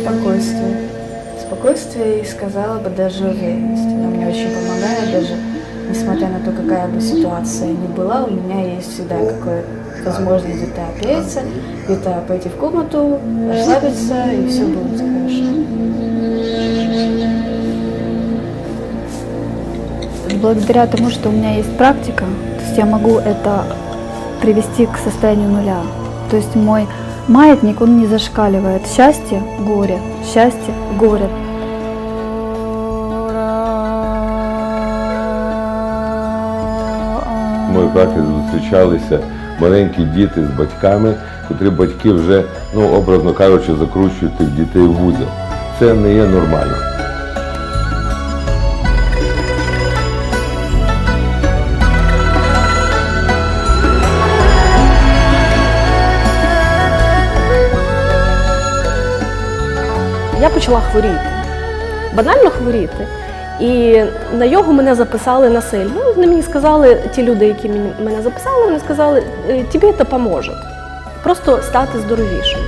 Спокойствие. Спокойствие и сказала бы даже уверенность. Она мне очень помогает даже, несмотря на то, какая бы ситуация ни была, у меня есть всегда какое-то возможность где-то опереться, где-то пойти в комнату, расслабиться, и все будет хорошо. Благодаря тому, что у меня есть практика, то есть я могу это привести к состоянию нуля. То есть мой маятник, он не зашкаливает. Счастье, горе, счастье, горе. Ми так зустрічалися маленькі діти з батьками, котрі батьки вже, ну образно кажучи, закручують тих дітей в вузол. Це не є нормально. Я почала хворіти, банально хворіти. І на його мене записали насильно. Ну, вони мені сказали, ті люди, які мене записали, вони сказали, «Е, тобі це поможе. Просто стати здоровішим.